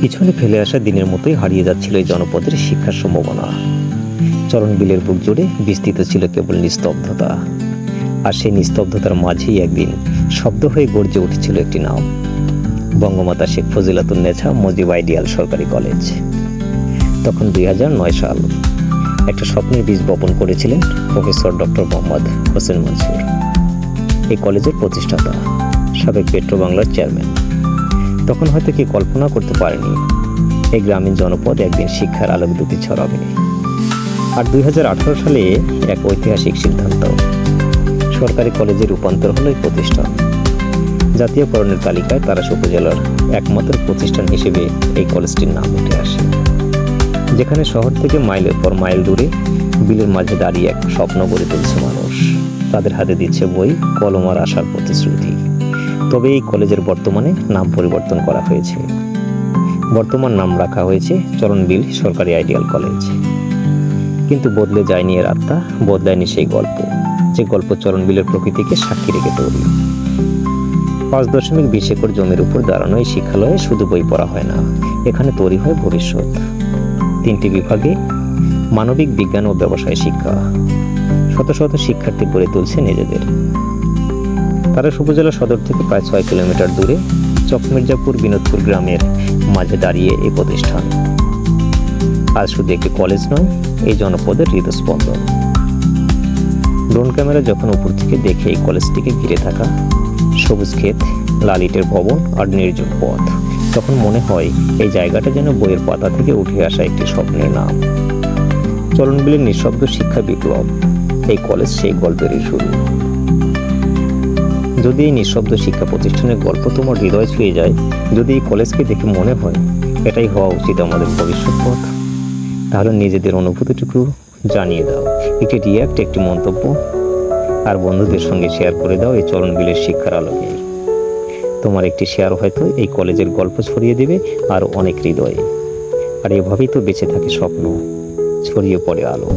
পিছনে ফেলে আসা দিনের মতোই হারিয়ে যাচ্ছিল এই জনপদের শিক্ষার সম্ভাবনা। চরণ বিলের বুক জুড়ে বিস্তৃত ছিল কেবল নিস্তব্ধতা। আর সেই নিস্তব্ধতার মাঝেই একদিন শব্দ হয়ে গর্জে উঠেছিল একটি নাম। বঙ্গমাতা শেখ ফজিলাতুন্নেছা মজিব আইডিয়াল সরকারি কলেজ। তখন দুই নয় সাল। একটা স্বপ্নের বীজ বপন করেছিলেন প্রফেসর ডক্টর মোহাম্মদ হোসেন মনসুর। এই কলেজের প্রতিষ্ঠাতা সাবেক পেট্রো বাংলার চেয়ারম্যান। তখন হয়তো কি কল্পনা করতে পারেনি। এই গ্রামীণ জনপদ একদিন শিক্ষার আলোক দুটি ছড়াবে। আর দুই হাজার আঠেরো সালে এক ঐতিহাসিক সিদ্ধান্ত। সরকারি কলেজে রূপান্তর হলো এই প্রতিষ্ঠান। জাতীয়করণের তালিকায় তারাস উপজেলার একমাত্র প্রতিষ্ঠান হিসেবে এই কলেজটির নাম উঠে আসে। যেখানে শহর থেকে মাইলের পর মাইল দূরে বিলের মাঝে দাঁড়িয়ে এক স্বপ্ন গড়ে তুলছে মানুষ। তাদের হাতে দিচ্ছে বই, কলম আর আশার প্রতিশ্রুতি। তবে এই কলেজের বর্তমানে নাম পরিবর্তন করা হয়েছে। বর্তমান নাম রাখা হয়েছে চরণবিল সরকারি আইডিয়াল কলেজ। কিন্তু বদলে যায়নি এর আত্মা, বদলায়নি সেই গল্প, যে গল্প চরণবিলের প্রকৃতিকে সাক্ষী রেখে তৈরি। পাঁচ দশমিক বিশ একর জমির উপর দাঁড়ানো এই শিক্ষালয়ে শুধু বই পড়া হয় না, এখানে তৈরি হয় ভবিষ্যৎ। তিনটি বিভাগে মানবিক বিজ্ঞান ও ব্যবসায় শিক্ষা। শত শত শিক্ষার্থী গড়ে তুলছে নিজেদের। তারাস উপজেলা সদর থেকে প্রায় ছয় কিলোমিটার দূরে চকমির্জাপুর বিনোদপুর গ্রামের মাঝে দাঁড়িয়ে এই প্রতিষ্ঠান। আজ শুধু একটি কলেজ নয়, এই জনপদের হৃদস্পন্দন। ড্রোন ক্যামেরা যখন উপর থেকে দেখে এই কলেজটিকে ঘিরে থাকা, সবুজ ক্ষেত লালিটের ভবন আর নির্জন পথ, তখন মনে হয় এই জায়গাটা যেন বইয়ের পাতা থেকে উঠে আসা একটি স্বপ্নের নাম। চলনবিলের নিঃশব্দ শিক্ষা বিপ্লব, এই কলেজ সেই গল্পেরই শুরু। যদি এই নিঃশব্দ শিক্ষা প্রতিষ্ঠানের গল্প তোমার হৃদয় ছুঁয়ে যায়, যদি এই কলেজকে দেখে মনে হয়, এটাই হওয়া উচিত আমাদের ভবিষ্যৎ পথ। তাহলে নিজেদের অনুভূতিটুকু জানিয়ে দাও। একটি রিয়াক্ট একটি মন্তব্য, আর বন্ধুদের সঙ্গে শেয়ার করে দাও এই চরণবিলের শিক্ষার আলোকে। তোমার একটি শেয়ার হয়তো এই কলেজের গল্প ছড়িয়ে দেবে, আর অনেক হৃদয়ে। আর এভাবেই তো বেঁচে থাকে স্বপ্ন, ছড়িয়ে পড়ে আলো।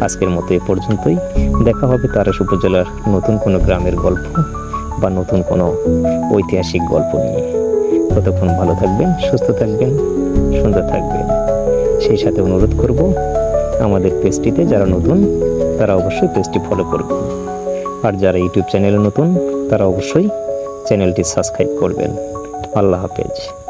আজকের মতো এ পর্যন্তই। দেখা হবে তারাস উপজেলার নতুন কোনো গ্রামের গল্প বা নতুন কোনো ঐতিহাসিক গল্প নিয়ে। ততক্ষণ ভালো থাকবেন, সুস্থ থাকবেন, সুন্দর থাকবেন। সেই সাথে অনুরোধ করব, আমাদের পেজটিতে যারা নতুন, তারা অবশ্যই পেজটি ফলো করবেন। আর যারা ইউটিউব চ্যানেলে নতুন, তারা অবশ্যই চ্যানেলটি সাবস্ক্রাইব করবেন। আল্লাহ হাফেজ।